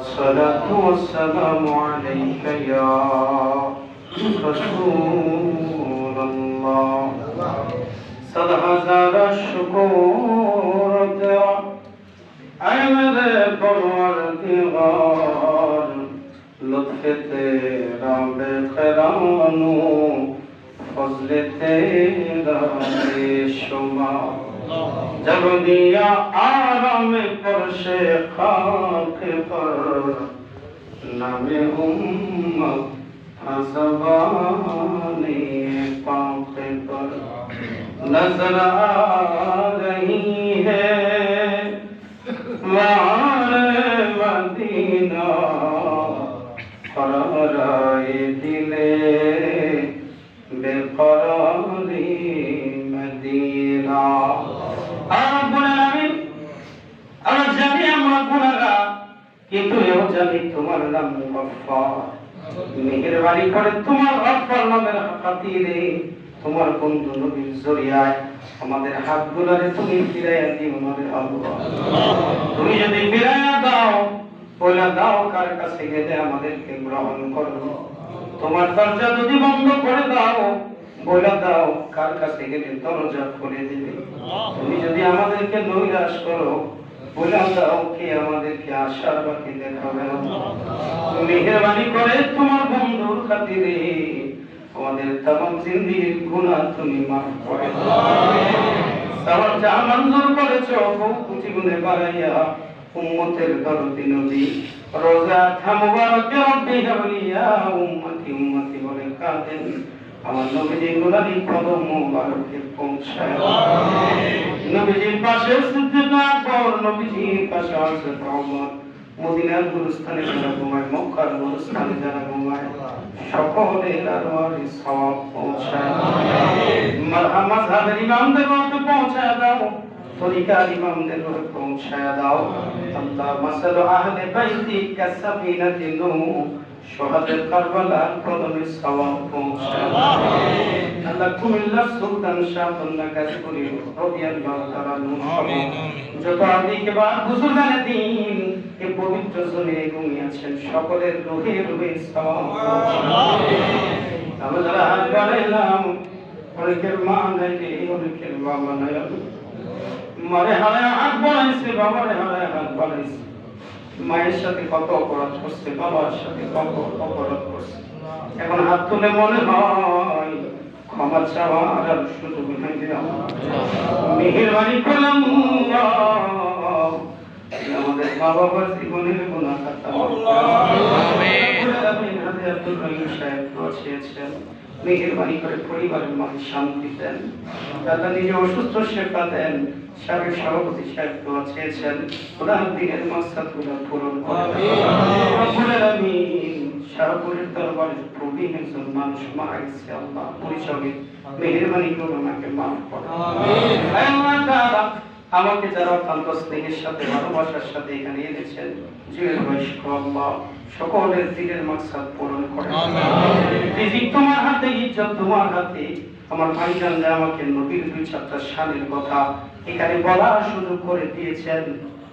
الصلاة والسلام عليك يا رسول الله. صد هزار شكور ترى عمد پرور دیغار لطف تیرا بے خرامنو فضل تیرا بے شمار जब दिया आराम पर शेख पर, नम उम्मत हसबाने पर। नज़र आ रही है वारे मदीना दिले बेकरारी मदीना। তোমার বন্ধু নবীর জরিয়ায় আমাদের হাতগুলোরে তুমি ফিরাইয়া দিও আমাদের আল্লাহ। তুমি যদি ফিরাইয়া দাও, বলে দাও কার কাছে গেলে আমাদেরকে গ্রহণ করো। তোমার দরজা যদি বন্ধ করে দাও বলে দাও কার কাছে গেলে দরজা খুলে দিবে? তুমি যদি আমাদেরকে নৈরাশ করো বলে দাও কে আমাদেরকে আশার বাকি দেখাবে না? মেহরবানি করে তোমার বন্ধুর খাতিরে আমাদের তামাম জিন্দির গুনাহ তুমি মাফ করে যা মঞ্জুর বহু কুচি গুণে বাড়াইয়া উম্মতের দরদি রোজা রব্বি হাবলিয়া, উম্মতি উম্মতি বলে কাঁদেন। আমার নবীজি গুলানি কদম মুবারকে পৌঁছায়। নবীজির পাশে নবীজির পাশে মদিনার গুরুস্থানে যারা ঘুমায়, মক্কার গুরুস্থানে যারা ঘুমায় সকলের সওয়াব পৌঁছায়। মারহামা সাহেবের ইমামদের পৌঁছায় দাও, তরিকার ইমামদের পৌঁছায় দাও। আল্লাহ মাসালু আহলে বাইতি কাসাফিনাতি নূহ শহাদের কারবালার কদমে সওয়াব পৌঁছায়। কুমিল্লার সুলতান শাহতুল্লাহ গাজীপুরি রাদিয়াল্লাহু তাআলা আমিন যত আদিকে বা বুজুর্গানে দিন এই পবিত্র জমিনে ঘুমিয়েছেন সকলের রুহে রুহে সওয়াব। আমরা যারা হাত বাড়াইলাম অনেকের মা নাই রে অনেকের বাবা নাই। মারে হারায় হাত বাড়াইছে বাবারে হারায় হাত বাড়াইছে। মায়ের সাথে কত অপরাধ করছে বাবার সাথে কত অপরাধ করছে। এখন হাত তুলে মনে হয় ক্ষমা চাওয়ার আর সুযোগ নাই মেহেরবানি করলাম আমাদের মা বাবার জীবনের গুণা খাতা আব্দুল রহিম সাহেব দোয়া চেয়েছেন মেহেরবানি করে পরিবারের মাঝে শান্তি দেন। দাদা নিজে অসুস্থ শেফা দেন সাবেক সভাপতি সাহেব দোয়া চেয়েছেন। ওনার দিনের মাকসাদগুলো পূরণ করেন দরবারে প্রবীণ একজন মানুষ গেছে আল্লাহ পরিচয়ে মেহেরবানি করে ওনাকে মাফ করো তাআলা, আমাকে যারা অত্যন্ত স্নেহের সাথে ভালোবাসার সাথে এখানে এনেছেন জীবের বয়স্ক আল্লাহ সকলের দিনের মাকসাদ পূরণ করে রিজিক তোমার হাতে ইজ্জত তোমার হাতে। আমার ভাইজান যে আমাকে নবীর দুই চারটা শানের কথা এখানে বলার সুযোগ করে দিয়েছেন।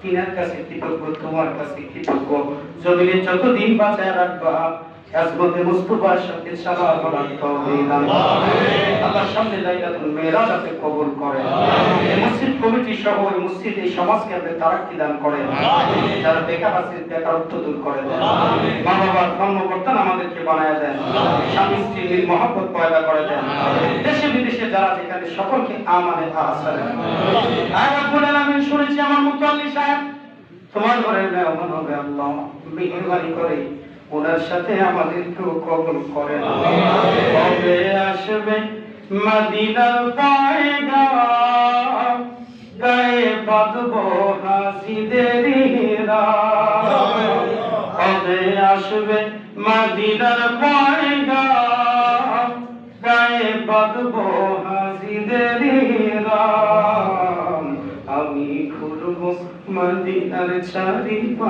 তিনার কাছে কৃতজ্ঞ তোমার কাছে কৃতজ্ঞ। জমিনে যতদিন বাঁচায় রাখবা আজমতে মুস্তফার সাথে সারা করার তৌফিক আল্লাহ আল্লাহ সামনে লাইলাতুল মেরাজ আপনি কবুল করেন। মসজিদ কমিটি সহ এই মসজিদ এই সমাজকে আপনি তারাক্কি দান করেন। যারা বেকার আছে বেকারত্ব দূর করে দেন। মা বাবার কর্মকর্তা আমাদেরকে বানায় দেন। স্বামী স্ত্রীর মহব্বত পয়দা করে দেন। দেশে বিদেশে যারা যেখানে সকলকে আমানে আর রব্বুল আলামিন শুনেছি আমার মুতাল্লি সাহেব তোমার ঘরে মেহমান হবে আল্লাহ। মেহেরবানি করে ওনার সাথে আমাদেরকেও কবুল করেন। কবে আসবে মদিনার পায়গা গায়ে বাঁধব হাসিদের কবে আসবে মদিনার পায়গা গায়ে বাঁধব হাসিদের আমি ঘুরব মদিনার চারিপাশ।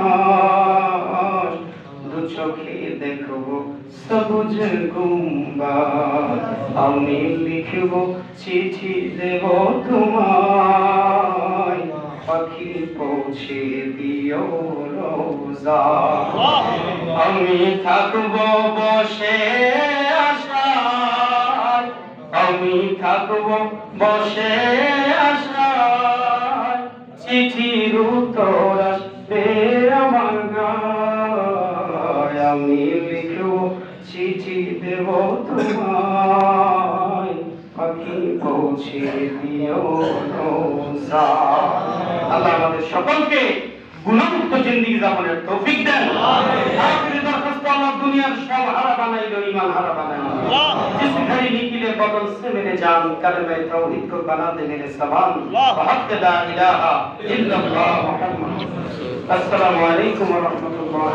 চোখে দেখব সবুজ গুম্বাদ। আমি লিখব, চিঠি দেব তোমায়। পাখি পৌঁছে দিও রোজা। আমি থাকব বসে আশায়। আমি থাকব বসে আশায়। চিঠির উত্তর আমি লিখব চিঠি দেব তোমায় পাখি পৌঁছে দিও রোজা আল্লাহ আমাদের সকলকে গুণমুক্ত জিন্দিগি যাপনের তৌফিক দেন আখিরি দরখাস্ত আল্লাহ দুনিয়ার সব হারা বানাইলো ইমান হারা বানাইলো जिस घड़ी निकले बदल से मेरे जान कलमे तौहीद को बना दे मेरे सवाल हक ला इलाहा इल्लल्लाह मुहम्मद अस्सलाम वालेकुम व रहमतुल्लाह